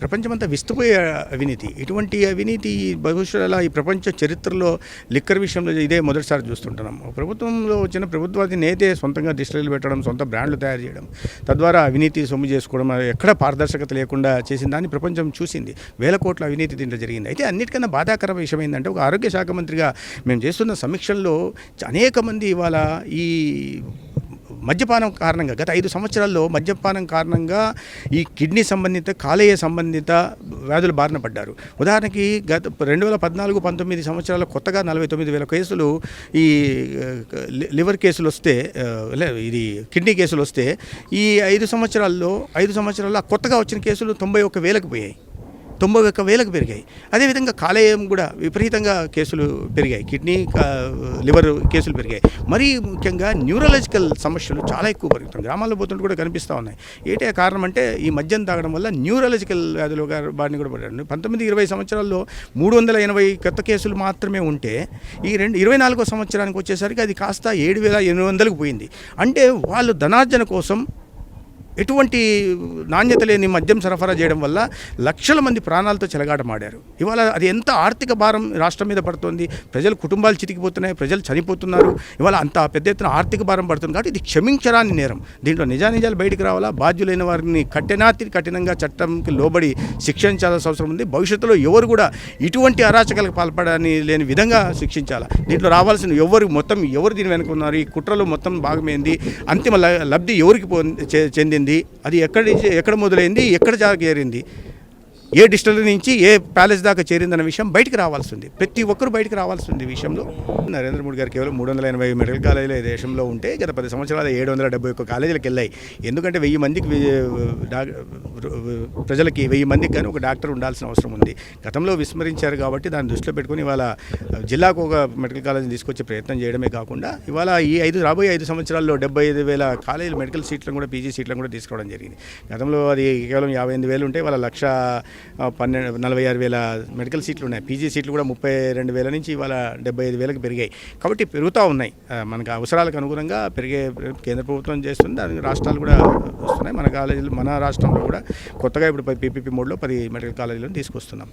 ప్రపంచమంతా విస్తుపోయే అవినీతి. ఇటువంటి అవినీతి భవిష్యత్తులో ఈ ప్రపంచ చరిత్రలో లిక్కర్ విషయంలో ఇదే మొదటిసారి చూస్తుంటున్నాం. ప్రభుత్వంలో వచ్చిన ప్రభుత్వాన్ని నేతే సొంతంగా డిస్టరీలు పెట్టడం సొంత బ్రాండ్లు తయారు చేయడం తద్వారా అవినీతి సొమ్ము చేసుకోవడం ఎక్కడ పారదర్శకత లేకుండా చేసిన దాన్ని ప్రపంచం చూసింది. వేల కోట్ల అవినీతి దీంట్లో జరిగింది. అయితే అన్నిటికన్నా బాధాకర విషయం ఏంటంటే ఒక ఆరోగ్య శాఖ మంత్రిగా మేము చేస్తున్న సమీక్షల్లో అనేక మంది ఇవాళ ఈ మద్యపానం కారణంగా గత ఐదు సంవత్సరాల్లో మద్యపానం కారణంగా ఈ కిడ్నీ సంబంధిత కాలేయ సంబంధిత వ్యాధులు బారిన పడ్డారు. ఉదాహరణకి గత రెండు వేల పద్నాలుగు పంతొమ్మిది సంవత్సరాల్లో కొత్తగా నలభై తొమ్మిది వేల కేసులు ఈ లివర్ కేసులు వస్తే ఇది కిడ్నీ కేసులు వస్తే ఈ ఐదు సంవత్సరాల్లో ఐదు సంవత్సరాల్లో కొత్తగా వచ్చిన కేసులు తొంభై ఒక్క వేలకు పోయాయి. తొంభై ఒక్క వేలకు పెరిగాయి. అదేవిధంగా కాలేయం కూడా విపరీతంగా కేసులు పెరిగాయి. కిడ్నీ లివర్ కేసులు పెరిగాయి. మరీ ముఖ్యంగా న్యూరలాజికల్ సమస్యలు చాలా ఎక్కువ పెరుగుతాయి గ్రామాల్లో పోతుంటే కూడా కనిపిస్తూ ఉన్నాయి. ఏటే కారణం అంటే ఈ మద్యం తాగడం వల్ల న్యూరలాజికల్ వ్యాధులు గా- బారిన కూడా పడ్డాడు పంతొమ్మిది ఇరవై సంవత్సరాల్లో మూడు వందల ఎనభై కొత్త కేసులు మాత్రమే ఉంటే ఈ రెండు ఇరవై నాలుగో సంవత్సరానికి వచ్చేసరికి అది కాస్త ఏడు వేల ఎనిమిది వందలకు పోయింది. అంటే వాళ్ళు ధనార్జన కోసం ఎటువంటి నాణ్యత లేని మద్యం సరఫరా చేయడం వల్ల లక్షల మంది ప్రాణాలతో చెలగాటమాడారు ఇవాళ అది ఎంత ఆర్థిక భారం రాష్ట్రం మీద పడుతుంది. ప్రజలు కుటుంబాలు చితికిపోతున్నాయి ప్రజలు చనిపోతున్నారు. ఇవాళ అంత పెద్ద ఎత్తున ఆర్థిక భారం పడుతుంది కాబట్టి ఇది క్షమించరాని నేరం. దీంట్లో నిజానిజాలు బయటికి రావాలా? బాధ్యులైన వారిని కఠినాతి కఠినంగా చట్టంకి లోబడి శిక్షించాల్సిన అవసరం ఉంది. భవిష్యత్తులో ఎవరు కూడా ఇటువంటి అరాచకాలకు పాల్పడని లేని విధంగా శిక్షించాలా? దీంట్లో రావాల్సిన ఎవరు మొత్తం ఎవరు దీని వెనుక ఉన్నారు? ఈ కుట్రలు మొత్తం భాగమైంది. అంతిమ ల- లబ్ధి ఎవరికి చెందింది? చె- అది ఎక్కడి నుంచి ఎక్కడ మొదలైంది ఎక్కడ జాగేరింది ఏ డిస్టల్ నుంచి ఏ ప్యాలెస్ దాకా చేరిందన్న విషయం బయటికి రావాల్సి ఉంది ప్రతి ఒక్కరు బయటికి రావాల్సి ఉంది విషయంలో. నరేంద్ర మోడీ గారు కేవలం మూడు వందల ఎనభై మెడికల్ కాలేజీలు దేశంలో ఉంటే గత పది సంవత్సరాలు ఏడు వందల డెబ్బై ఒక్క కాలేజీలకు వెళ్ళాయి. ఎందుకంటే వెయ్యి మందికి ప్రజలకి వెయ్యి మందికి కానీ ఒక డాక్టర్ ఉండాల్సిన అవసరం ఉంది. గతంలో విస్మరించారు కాబట్టి దాన్ని దృష్టిలో పెట్టుకుని ఇవాళ జిల్లాకు ఒక మెడికల్ కాలేజీని తీసుకొచ్చే ప్రయత్నం చేయడమే కాకుండా ఇవాళ ఈ ఐదు రాబోయే ఐదు సంవత్సరాల్లో డెబ్బై ఐదు వేల కాలేజీలు మెడికల్ సీట్లను కూడా పీజీ సీట్లను కూడా తీసుకోవడం జరిగింది. గతంలో అది కేవలం యాభై ఎనిమిది వేలు ఉంటే ఇవాళ లక్ష పన్నెండు నలభై ఆరు వేల మెడికల్ సీట్లు ఉన్నాయి పీజీ సీట్లు కూడా ముప్పై రెండు వేల నుంచి ఇవాళ డెబ్బై ఐదు వేలకు పెరిగాయి. కాబట్టి పెరుగుతూ ఉన్నాయి. మనకు అవసరాలకు అనుగుణంగా పెరిగే కేంద్ర ప్రభుత్వం చేస్తుంది. దానికి రాష్ట్రాలు కూడా వస్తున్నాయి. మన కాలేజీలు మన రాష్ట్రంలో కూడా కొత్తగా ఇప్పుడు పీపీపీ మోడ్లో పది మెడికల్ కాలేజీలను తీసుకొస్తున్నాం.